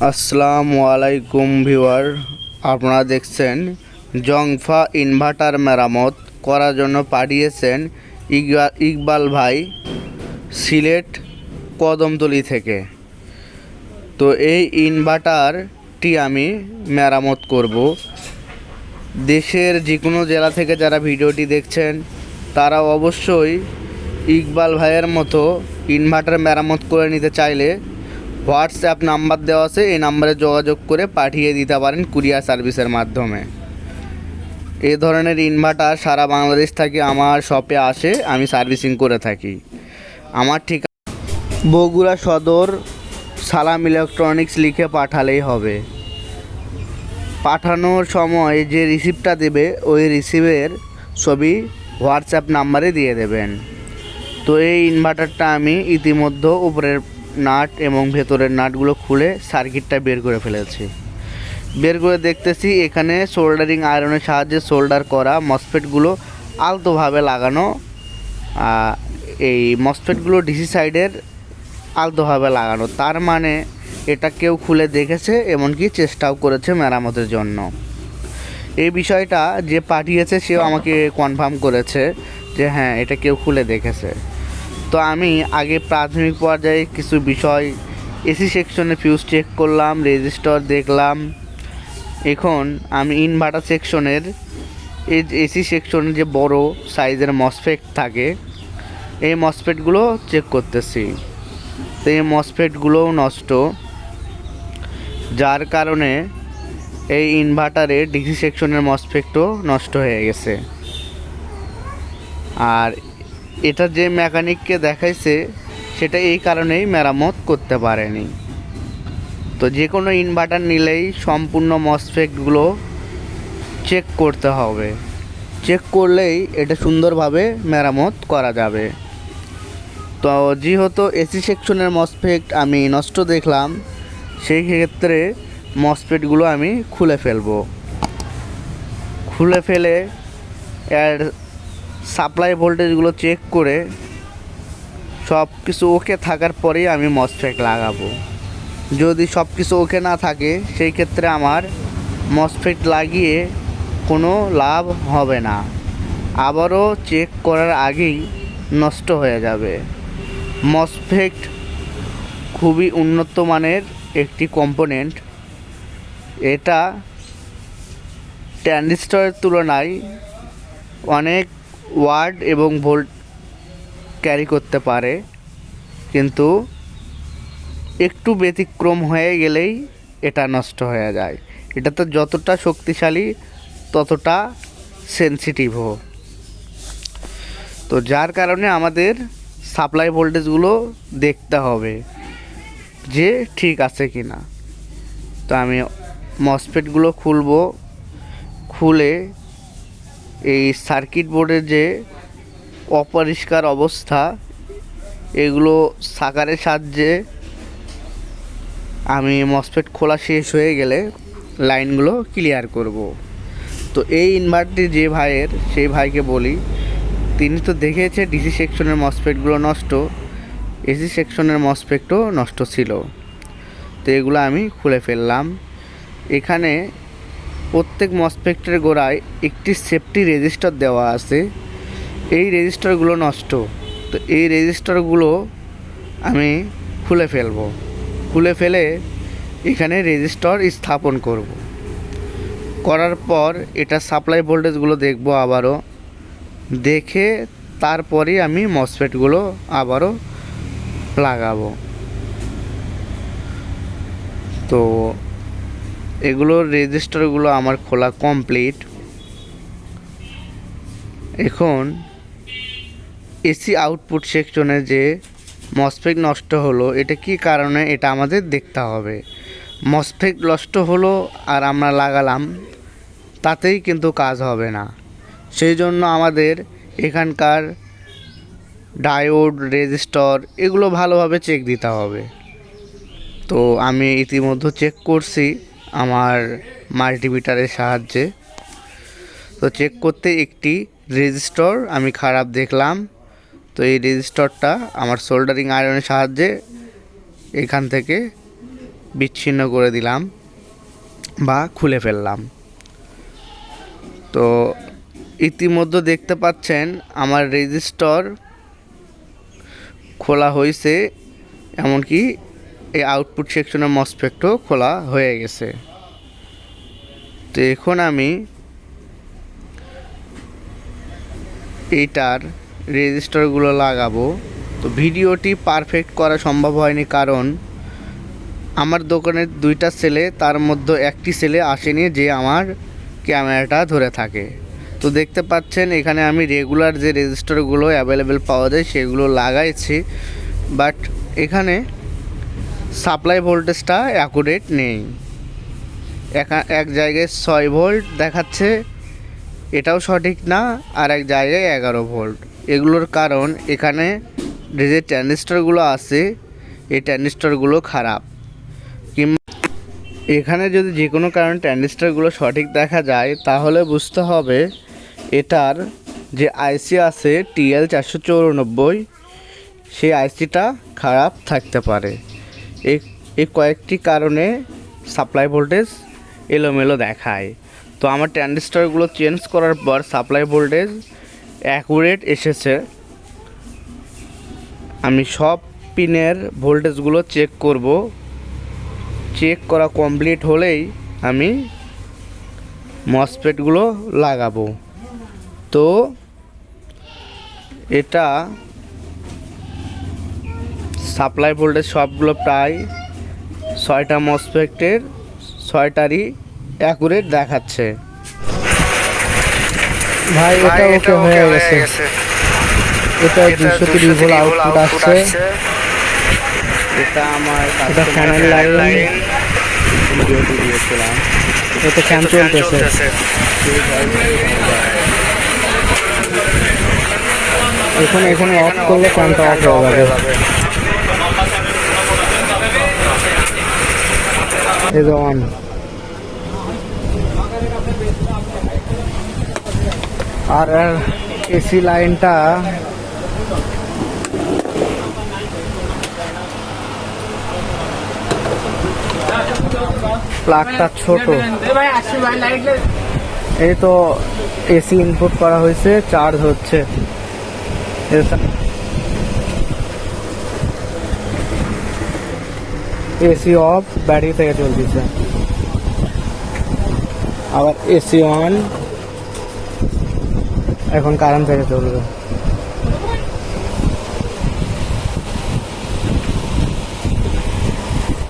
আসসালামু আলাইকুম ভিউয়ার, আপনারা দেখছেন জংফা ইনভার্টার মেরামত করার জন্য পাঠিয়েছেন ইকবা- ইকবাল ভাই সিলেট কদমতলি থেকে। তো এই ইনভার্টারটি আমি মেরামত করব। দেশের যে কোনো জেলা থেকে যারা ভিডিওটি দেখছেন, তারা অবশ্যই ইকবাল ভাইয়ের মতো ইনভার্টার মেরামত করে নিতে চাইলে হোয়াটসঅ্যাপ নাম্বার দেওয়া আছে, এই নাম্বারে যোগাযোগ করে পাঠিয়ে দিতে পারেন কুরিয়ার সার্ভিসের মাধ্যমে। এই ধরনের ইনভার্টার সারা বাংলাদেশ থেকে আমার শপে আসে, আমি সার্ভিসিং করে থাকি। আমার ঠিকানা বগুড়া সদর, সালাম ইলেকট্রনিক্স লিখে পাঠালেই হবে। পাঠানোর সময় যে রিসিপ্টটা দেবে, ওই রিসিভের ছবি হোয়াটসঅ্যাপ নাম্বারে দিয়ে দেবেন। তো এই ইনভার্টারটা আমি ইতিমধ্যে উপরের নাট এবং ভেতরের নাটগুলো খুলে সার্কিটটা বের করে ফেলেছি। বের করে দেখতেছি এখানে সোল্ডারিং আয়রনের সাহায্যে সোল্ডার করা মসফেটগুলো আলতোভাবে লাগানো এই মসফেটগুলো ডিসি সাইডের আলতোভাবে লাগানো। তার মানে এটা কেউ খুলে দেখেছে এমনকি চেষ্টাও করেছে মেরামতের জন্য। এই বিষয়টা যে পাঠিয়েছে সেও আমাকে কনফার্ম করেছে যে হ্যাঁ এটা কেউ খুলে দেখেছে। তো আমি আগে প্রাথমিক পর্যায়ে কিছু বিষয় এসি সেকশনে ফিউজ চেক করলাম রেজিস্টার দেখলাম। এখন আমি ইনভার্টার সেকশনের, এই এসি সেকশনের যে বড় সাইজের মসফেট থাকে, এই মসফেটগুলো চেক করতেছি। তো এই মসফেটগুলোও নষ্ট। যার কারণে এই ইনভার্টারে ডিসি সেকশনের মসফেটও নষ্ট হয়ে গেছে। আর এটা যে মেকানিককে দেখাইছে, সেটা এই কারণেই মেরামত করতে পারেনি। তো যে কোনো ইনভার্টার নিলেই সম্পূর্ণ মসফেটগুলো চেক করতে হবে। চেক করলেই এটা সুন্দরভাবে মেরামত করা যাবে। তো যেহেতু এসি সেকশনের মসফেক্ট আমি নষ্ট দেখলাম, সেই ক্ষেত্রে মসফেটগুলো আমি খুলে ফেলব। খুলে ফেলে এর সাপ্লাই ভোল্টেজগুলো চেক করে সব কিছু ওকে থাকার পরেই আমি মসফেট লাগাবো। যদি সব কিছু ওকে না থাকে, সেই ক্ষেত্রে আমার মসফেট লাগিয়ে কোনো লাভ হবে না। আবারও চেক করার আগেই নষ্ট হয়ে যাবে। মসফেট খুবই উন্নত মানের একটি কম্পোনেন্ট এটা ট্যান্ডিস্টরের তুলনায় অনেক ওয়ার্ড এবং ভোল্ট ক্যারি করতে পারে, কিন্তু একটু ব্যতিক্রম হয়ে গেলেই এটা নষ্ট হয়ে যায়। এটা তো যতটা শক্তিশালী, ততটা সেনসিটিভও তো যার কারণে আমাদের সাপ্লাই ভোল্টেজগুলো দেখতে হবে যে ঠিক আছে কি না তো আমি মসফেটগুলো খুলবো, খুলে এই সার্কিট বোর্ডের যে অপরিষ্কার অবস্থা, এগুলো সাকারের সাহায্যে আমি মসফেট খোলা শেষ হয়ে গেলে লাইনগুলো ক্লিয়ার করব। তো এই ইনভার্টারটি যে ভাইয়ের, সেই ভাইকে বলি, তিনি তো দেখেছে ডিসি সেকশনের মসফেটগুলো নষ্ট এসি সেকশনের মসফেটও নষ্ট ছিল। তো এগুলো আমি খুলে ফেললাম। এখানে প্রত্যেক মসপেক্টের গোড়ায় একটি সেফটি রেজিস্টার দেওয়া আছে। এই রেজিস্টারগুলো নষ্ট। তো এই রেজিস্টারগুলো আমি খুলে ফেলব। খুলে ফেলে এখানে রেজিস্টার স্থাপন করব। করার পর এটা সাপ্লাই ভোল্টেজগুলো দেখব আবারও। দেখে তারপরেই আমি মসফেটগুলো আবারও লাগাবো। তো এগুলোর রেজিস্টারগুলো আমার খোলা কমপ্লিট এখন এসি আউটপুট সেকশনে যে মসফেক নষ্ট হলো, এটা কি কারণে? এটা আমাদের দেখতে হবে। মসফেক নষ্ট হলো আর আমরা লাগালাম, তাতেই কিন্তু কাজ হবে না। সেই জন্য আমাদের এখানকার ডায়োড রেজিস্টর এগুলো ভালোভাবে চেক দিতে হবে। তো আমি ইতিমধ্যে চেক করছি। আমার মাল্টিমিটারের সাহায্যে। তো চেক করতে একটি রেজিস্টর আমি খারাপ দেখলাম। তো এই রেজিস্টরটা আমার সোল্ডারিং আয়রনের সাহায্যে এখান থেকে বিচ্ছিন্ন করে দিলাম বা খুলে ফেললাম। তো ইতিমধ্যে দেখতে পাচ্ছেন আমার রেজিস্টর খোলা হয়েছে এমনকি এই আউটপুট সেকশনের মসপেক্টও খোলা হয়ে গেছে। তো এখন আমি এইটার রেজিস্টারগুলো লাগাবো। তো ভিডিওটি পারফেক্ট করা সম্ভব হয়নি কারণ আমার দোকানের দুইটা ছেলে, তার মধ্যে একটি ছেলে আসেনি যে আমার ক্যামেরাটা ধরে থাকে। তো দেখতে পাচ্ছেন এখানে আমি রেগুলার যে রেজিস্টারগুলো অ্যাভেলেবেল পাওয়া যায় সেগুলো লাগাইছি। বাট এখানে সাপ্লাই ভোল্টেজটা অ্যাকুরেট নেই। একা- জায়গায় ছয় ভোল্ট দেখাচ্ছে, এটাও সঠিক না, আর এক জায়গায় এগারো ভোল্ট। এগুলোর কারণ, এখানে যে ট্যানিস্টারগুলো আছে, এই ট্যানিস্টারগুলো খারাপ। কিংবা এখানে যদি যে কোনো কারণে ট্যানিস্টারগুলো সঠিক দেখা যায়, তাহলে বুঝতে হবে, এটার যে আইসি আছে টিএল চারশো চৌরানব্বই, সেই আইসিটা খারাপ থাকতে পারে। এই কয়েকটি কারণে সাপ্লাই ভোল্টেজ এলোমেলো দেখায়। তো আমার ট্যান্ডিস্টারগুলো চেঞ্জ করার পর সাপ্লাই ভোল্টেজ অ্যাকুরেট এসেছে। আমি সব পিনের ভোল্টেজগুলো চেক করব। চেক করা কমপ্লিট হলেই আমি মসপেটগুলো লাগাবো। তো এটা সাপ্লাই ভোল্টেজ সবগুলো প্রায় ছয়টা মসপেক্টের ছয়টারই অ্যাকুরেট দেখাচ্ছে। ভাই এটা ওকে হয়ে গেছে। এটা দুশো তিরিশ ভোল্ট আউটপুট আসছে। এটা আমার এটা ফ্যানের লাইন ভিডিওটি দিয়েছিলাম এটা ফ্যান চলতেছে। এখানে এখানে অফ করলে ফ্যানটা অফ হয়ে যাবে। এই আর এসি লাইনটা প্লাগটা ছোট। এই তো এসি ইনপুট করা হয়েছে চার্জ হচ্ছে। এসি অফ ব্যাটারি থেকে চলতেছে। আবার এসি অন এখন কারেন্ট থেকে চলবে।